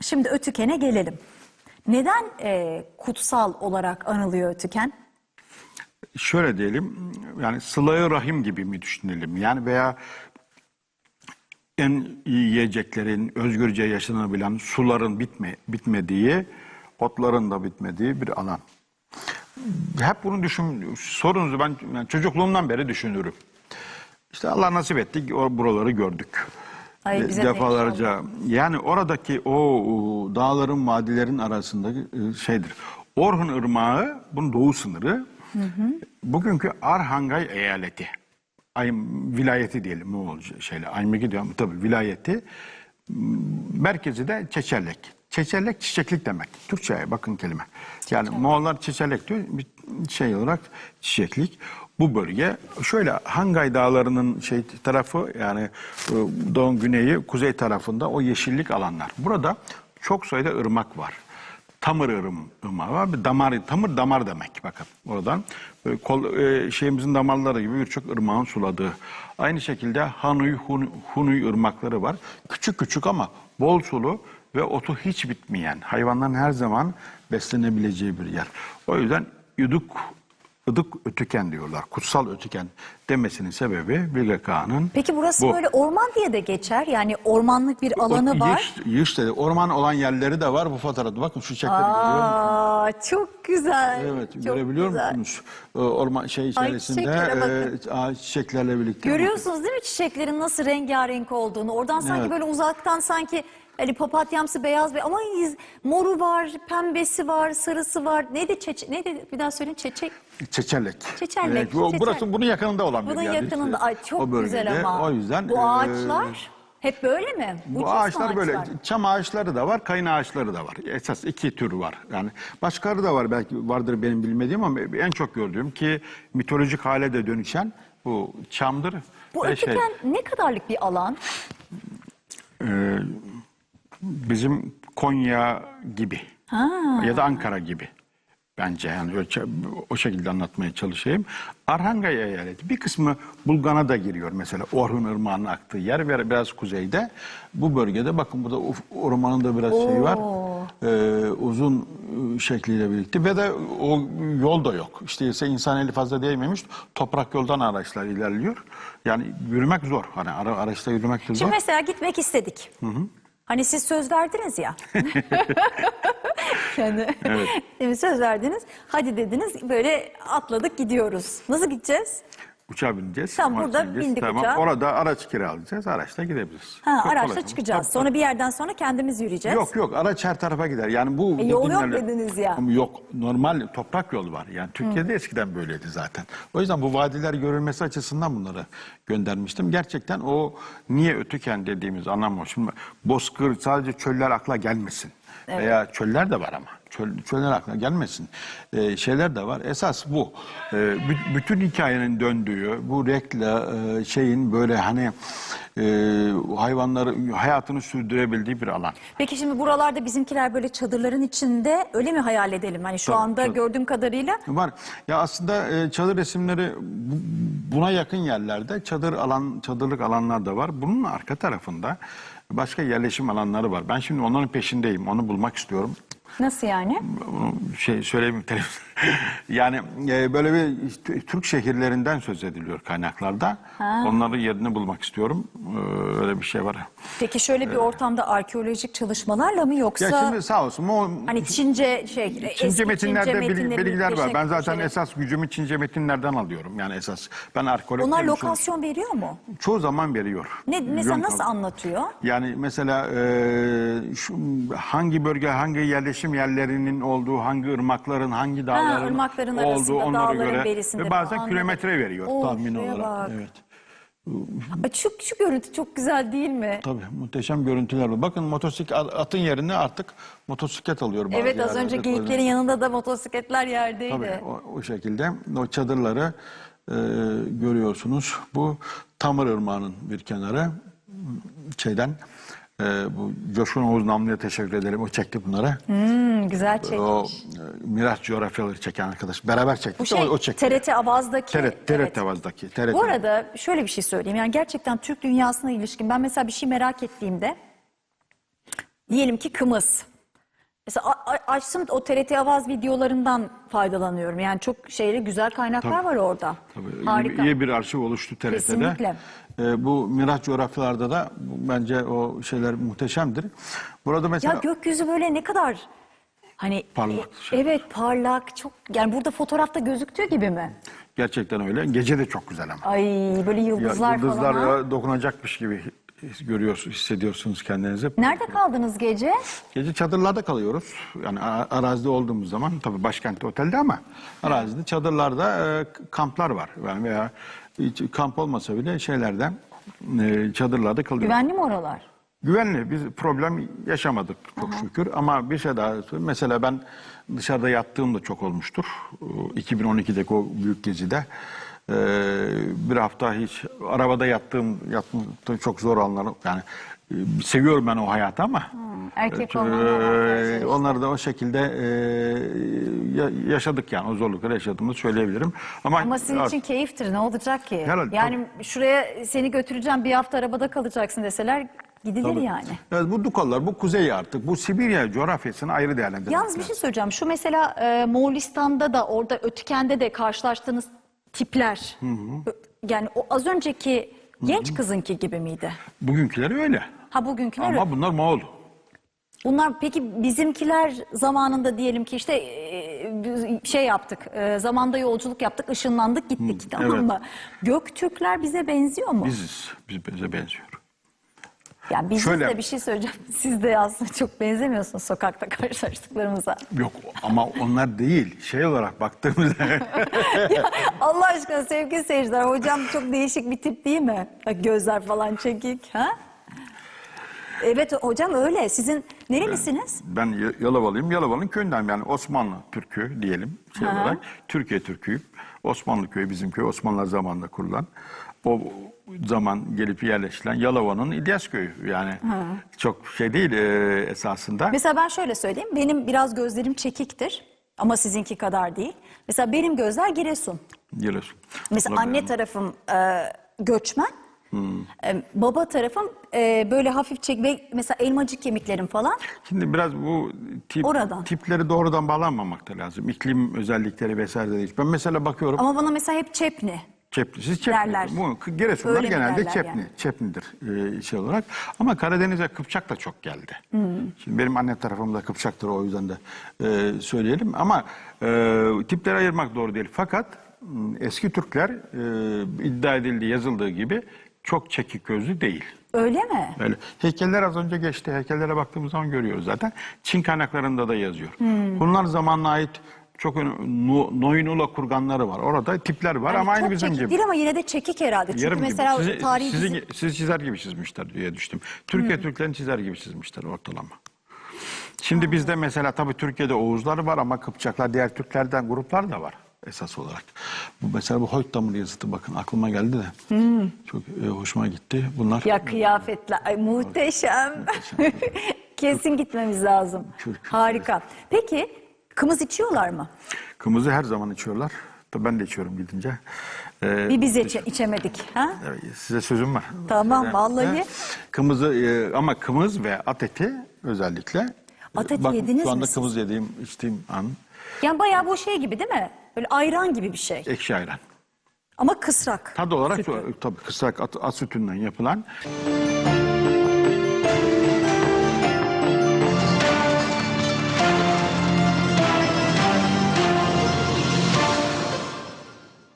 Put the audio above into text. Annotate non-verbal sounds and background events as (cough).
Şimdi Ötüken'e gelelim. Neden e, kutsal olarak anılıyor Ötüken? Şöyle diyelim yani sıla rahim gibi mi düşünelim yani veya en iyi yiyeceklerin özgürce yaşanabilen suların bitme, bitmediği, otların da bitmediği bir alan. Hep bunu düşün, sorunuzu ben yani çocukluğumdan beri düşünürüm. İşte Allah nasip etti, buraları gördük. Ay, bize de defalarca. Yani oradaki o, o dağların, vadilerin arasındaki e, şeydir. Orhun Irmağı, bunun doğu sınırı. Bugünkü Arhangay eyaleti. Ay, vilayeti diyelim ne olacak şeyle. Aymeki diyorum tabii vilayeti. Merkezi de Çeçerlek. Çeçerlek çiçeklik demek. Türkçe'ye bakın kelime. Yani Moğollar çiçerlek diyor. Bir şey olarak çiçeklik. Bu bölge şöyle Hangay Dağları'nın şey tarafı yani e, doğu güneyi kuzey tarafında o yeşillik alanlar. Burada çok sayıda ırmak var. Tamır ırım, ırmağı var. Bir damar, tamır damar demek bakın oradan. Böyle kol, e, şeyimizin damarları gibi birçok ırmağın suladığı. Aynı şekilde Hanuy, Hun- Hunuy ırmakları var. Küçük küçük ama bol sulu ve otu hiç bitmeyen, hayvanların her zaman beslenebileceği bir yer. O yüzden Yuduk, Idık Ötüken diyorlar. Kutsal Ötüken demesinin sebebi Bilge Kağan'ın Peki burası bu. böyle orman diye de geçer. Yani ormanlık bir alanı O var. Yığış, yığış dedi. Orman olan yerleri de var bu fotoğrafta. Bakın şu çiçekleri görüyor musunuz? Çok güzel. Evet, çok görebiliyor güzel. musunuz? Ee, Orman şey içerisinde çiçeklere e, ağaç çiçeklerle birlikte. Görüyorsunuz değil mi çiçeklerin nasıl rengarenk olduğunu? Oradan sanki Evet. böyle uzaktan sanki hani papatyamsı beyaz bir ama iz- moru var, pembesi var, sarısı var. Neydi çeçe neydi bir daha söyleyin çeçek. Çeçerlek. Çeçerlek, Evet, bu- çeçer. burası bunun yakınında olan bir Bunun yer. yakınında ay çok O bölgede. güzel ama. O yüzden bu e, ağaçlar hep böyle mi? bu Ucuz mu ağaçlar böyle ağaçlar? çam ağaçları da var, kayın ağaçları da var. Esas iki tür var. Yani başkaları da var belki vardır benim bilmediğim ama en çok gördüğüm ki mitolojik hale de dönüşen bu çamdır. Bu ve şey, ötüken ne kadarlık bir alan? e, bizim Konya gibi ya da Ankara gibi bence yani o şekilde anlatmaya çalışayım. Arhangay eyaleti bir kısmı Bulgan'a da giriyor mesela Orhun Irmağı'nın aktığı yer ve biraz kuzeyde. Bu bölgede bakın burada ormanın da biraz şeyi var. Ee, uzun e, şekliyle birlikte ve de o yol da yok. İşte ise insan eli fazla değmemiş. Toprak yoldan araçlar ilerliyor. Yani yürümek zor. Hani ara, araçta yürümek de zor. Şimdi mesela gitmek istedik. Hani siz söz verdiniz ya. (laughs) yani Şimdi söz verdiniz. Hadi dediniz böyle atladık gidiyoruz. Nasıl gideceğiz? Uçağa bineceğiz. Tamam, burada bineceğiz. bindik tamam. uçağa. Orada araç kiralayacağız. Araçla gidebiliriz. Ha, Çok araçla kolay. çıkacağız. Tabii, Sonra bir yerden sonra kendimiz yürüyeceğiz. Yok yok araç her tarafa gider. Yani bu E, yol yok dediniz ya. Ama Yok normal toprak yol var. Yani Türkiye'de eskiden böyleydi zaten. O yüzden bu vadiler görülmesi açısından bunları göndermiştim. Gerçekten o niye ötüken dediğimiz anlam o. Şimdi bozkır sadece çöller akla gelmesin. Veya çöller de var ama. Çöl, çöller akla gelmesin. Ee, şeyler de var. Esas bu. Bü- bütün hikayenin döndüğü, bu rekla e, şeyin böyle hani e, hayvanları hayatını sürdürebildiği bir alan. Peki şimdi buralarda bizimkiler böyle çadırların içinde öyle mi hayal edelim? Hani şu Tabii, anda tabii. gördüğüm kadarıyla Var. Ya aslında e, çadır resimleri bu- buna yakın yerlerde çadır alan çadırlık alanlar da var. Bunun arka tarafında başka yerleşim alanları var. Ben şimdi onların peşindeyim. Onu bulmak istiyorum. Nasıl yani? Bunu şey söyleyeyim televizyon. (laughs) yani e, böyle bir işte, Türk şehirlerinden söz ediliyor kaynaklarda. Onların yerini bulmak istiyorum. Ee, öyle bir şey var. Peki şöyle bir ortamda arkeolojik çalışmalarla mı yoksa Ya şimdi sağ olsun. O, hani Çince şey Çince eski metinlerde bil- metinlerin bilgiler var. Ben zaten koşarak- esas gücümü Çince metinlerden alıyorum. Yani esas ben arkeolog Onlar olduğum için- lokasyon veriyor mu? çoğu zaman veriyor. Ne mesela nasıl anlatıyor? Yani mesela e, şu, hangi bölge, hangi yerleşim yerlerinin olduğu, hangi ırmakların, hangi dağların ırmakların olduğu arasında, onlara dağların göre berisinde ve bazen falan. kilometre veriyor Of, tahmin şuraya olarak. bak. Evet. Şu, şu görüntü çok güzel değil mi? Tabii muhteşem görüntüler var. Bakın motosiklet atın yerine artık motosiklet alıyor bazı Evet az yerlerde. önce geyiklerin yanında da motosikletler yerdeydi. Tabii o, o şekilde o çadırları e, görüyorsunuz. Bu Tamır Irmağı'nın bir kenarı şeyden e, bu Coşkun Oğuz Namlı'ya teşekkür ederim. O çekti bunları. Hmm, güzel çekmiş. O e, Miraç coğrafyaları çeken arkadaş. Beraber çektik. Bu şey o, o çekti. TRT Avaz'daki. TRT, TRT Evet. Avaz'daki. TRT. Bu arada şöyle bir şey söyleyeyim. Yani gerçekten Türk dünyasına ilişkin ben mesela bir şey merak ettiğimde diyelim ki kımız. Mesela açtım o TRT Avaz videolarından faydalanıyorum. Yani çok şeyli güzel kaynaklar Tabii. var orada. Tabii, Harika. iyi, bir arşiv oluştu TRT'de. Kesinlikle. Ee, bu Miraç coğrafyalarda da bence o şeyler muhteşemdir. Burada mesela Ya gökyüzü böyle ne kadar hani Parlak e, şey. evet parlak çok yani burada fotoğrafta gözüktüğü gibi mi? gerçekten öyle. Gece de çok güzel ama. Ay böyle Ya, yıldızlar, yıldızlar falan. ya dokunacakmış gibi görüyorsunuz, hissediyorsunuz kendinizi. Nerede kaldınız gece? Gece çadırlarda kalıyoruz. Yani arazide olduğumuz zaman tabii başkentte otelde ama arazide çadırlarda e, kamplar var. Yani veya hiç kamp olmasa bile şeylerden e, çadırlarda kalıyoruz. Güvenli mi oralar? Güvenli biz problem yaşamadık çok şükür ama bir şey daha söyleyeyim. Mesela ben dışarıda yattığım da çok olmuştur. Ee, 2012'deki o büyük gezide ee, bir hafta hiç arabada yattığım, yattığım çok zor anlar yani e, seviyorum ben o hayatı ama erkek e, olmanın avantajları işte. onları da o şekilde e, ya- yaşadık yani o zorlukları yaşadığımızı söyleyebilirim. Ama, Ama sizin için keyiftir ne olacak ki? Herhalde, yani şuraya seni götüreceğim bir hafta arabada kalacaksın deseler gidilir Tabii. yani. Evet, bu Dukallar, bu kuzey artık, bu Sibirya coğrafyasını ayrı değerlendirmek Yalnız bir şey söyleyeceğim. Şu mesela e, Moğolistan'da da orada Ötüken'de de karşılaştığınız tipler. Ö- Yani o az önceki genç kızınki gibi miydi? Bugünküleri öyle. Ha bugünküler Ama öyle. bunlar Moğol. Bunlar peki bizimkiler zamanında diyelim ki işte e, şey yaptık. e, zamanda yolculuk yaptık, ışınlandık, gittik tamam evet. mı? Göktürkler bize benziyor mu? Biziz. Biz bize benziyor. Yani biz Şöyle- de bir şey söyleyeceğim. (laughs) Siz de aslında çok benzemiyorsunuz sokakta karşılaştıklarımıza. Yok ama onlar değil. Şey olarak baktığımızda (laughs) Allah aşkına sevgili seyirciler hocam çok değişik bir tip değil mi? Gözler falan çekik. Ha? Evet hocam öyle. Sizin nerelisiniz? ben Y- Yalovalıyım. Yalovalı'nın köyünden yani Osmanlı Türkü diyelim şey Hı hı. olarak. Türkiye Türküyüm. Osmanlı köyü bizim köy. Osmanlılar zamanında kurulan. O zaman gelip yerleşilen Yalova'nın İlyas köyü. Yani çok şey değil e, esasında. Mesela ben şöyle söyleyeyim. Benim biraz gözlerim çekiktir. Ama sizinki kadar değil. Mesela benim gözler Giresun. Giresun. Mesela Olabilir. anne tarafım e, göçmen. E, baba tarafım e, böyle hafif çek ve mesela elmacık kemiklerim falan. Şimdi biraz bu tip, Oradan. tipleri doğrudan bağlanmamak da lazım. İklim özellikleri vesaire de değil. Ben mesela bakıyorum. Ama bana mesela hep çepni. Çepni. Siz Çepni. Derler. Bu Giresunlar Öyle mi genelde derler Çepni. yani? Çepnidir e, şey olarak. Ama Karadeniz'e Kıpçak da çok geldi. Şimdi benim anne tarafım da Kıpçaktır o yüzden de e, söyleyelim. Ama e, tipleri ayırmak doğru değil. Fakat m, eski Türkler e, iddia edildiği yazıldığı gibi çok çekik gözlü değil. Öyle mi? Öyle. Heykeller az önce geçti. Heykellere baktığımız zaman görüyoruz zaten. Çin kaynaklarında da yazıyor. Hmm. Bunlar zamanla ait çok ön- no, Noynula kurganları var. Orada tipler var Yani ama aynı çok bizim gibi. değil ama yine de çekik herhalde. Çünkü Yarım gibi. mesela Sizi, tarihi sizi, dizi- sizi çizer gibi çizmişler diye düştüm. Türkiye Hmm. Türklerini çizer gibi çizmişler ortalama. Şimdi bizde mesela tabii Türkiye'de Oğuzlar var ama Kıpçaklar diğer Türklerden gruplar da var esas olarak. Bu mesela bu Hoytdamır yazıtı bakın aklıma geldi de. Çok e, hoşuma gitti. Bunlar Hmm. Ya kıyafetler ay muhteşem. (laughs) Kesin gitmemiz lazım. Harika. Peki kımız içiyorlar mı? Kımızı her zaman içiyorlar. Tabii ben de içiyorum gidince. Ee, Bir biz içe- içemedik. Ha? size sözüm var. Tamam, Ee, vallahi. Kımızı e, ama kımız ve at eti özellikle. At eti Bak, yediniz Şu anda mi kımız yediğim, içtiğim an Yani bayağı bu şey gibi değil mi? Böyle ayran gibi bir şey. ekşi ayran. Ama kısrak. Tadı olarak sütü. tabii kısrak at, at sütünden yapılan